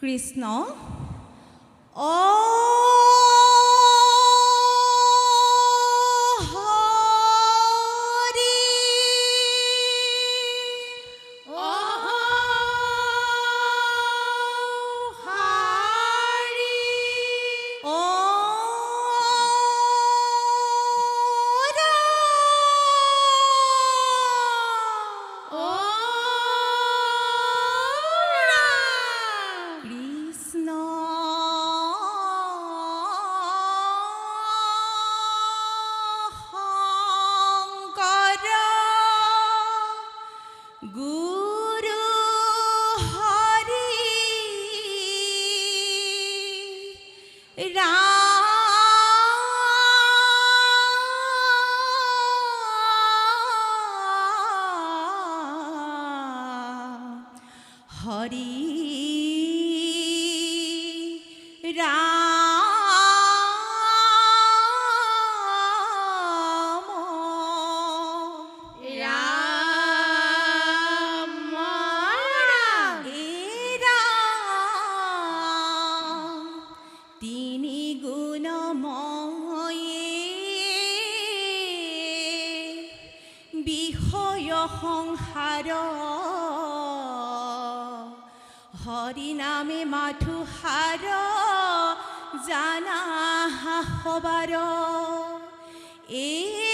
কৃষ্ণ। অ হৰি নামে মাথো সাৰ জানা হবার। এৰা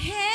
Hey.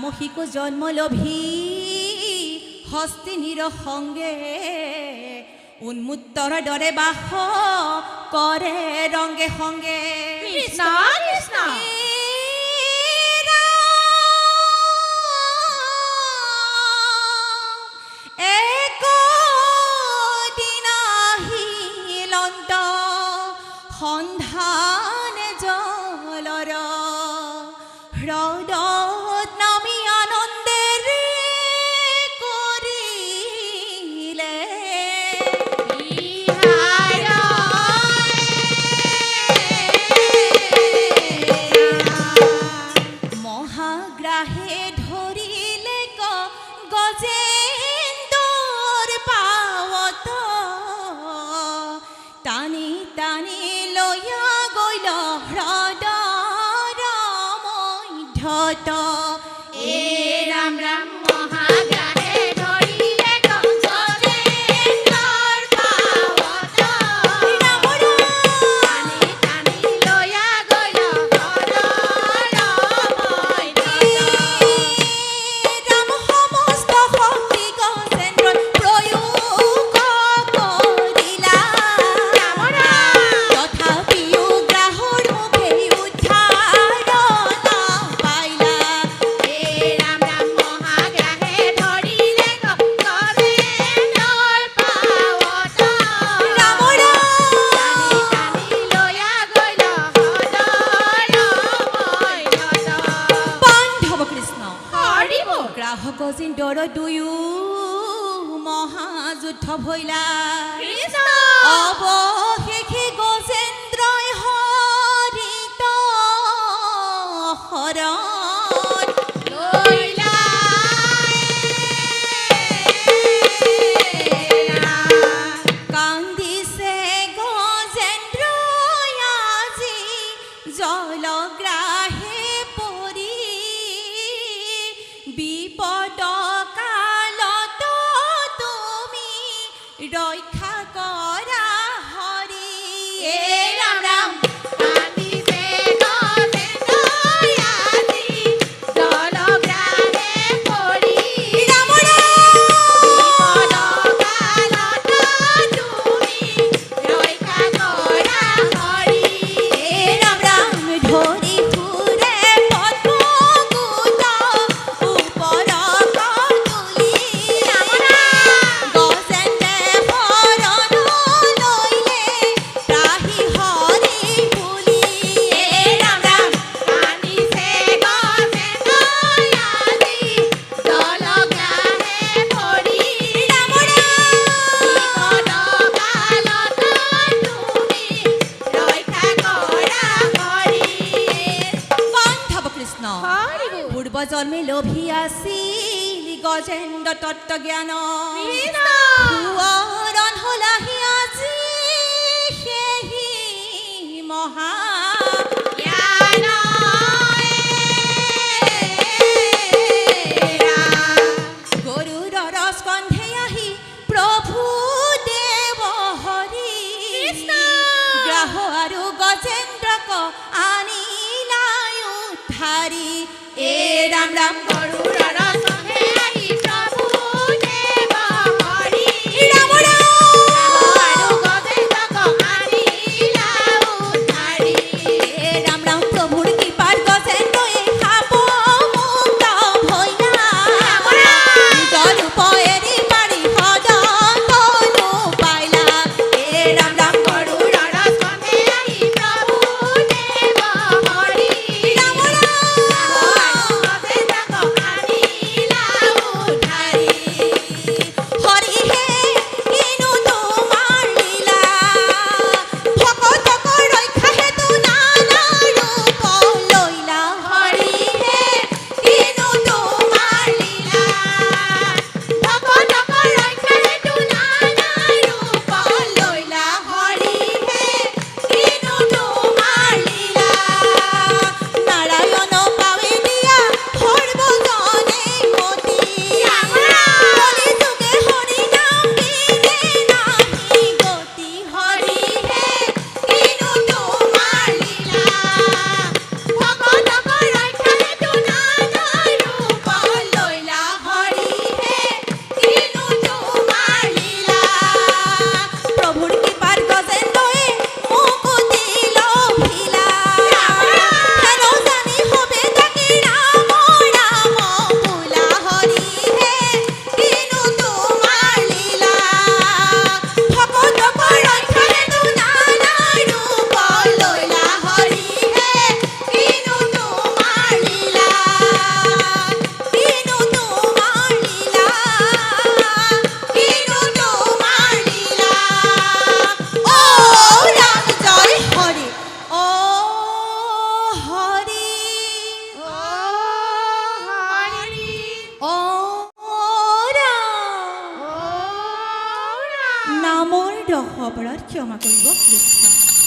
সামহিক জন্মলভী হস্তি নিরসঙ্গে উন্মুত্তর ডরে বাস করে রঙ্গে সঙ্গে কৃষ্ণ গ্রাহে ধরি đôi. Khi. গজেন্দ্র তত্ত্ব জ্ঞান মহা অপরাধ ক্ষমা করিব কৃষ্ণ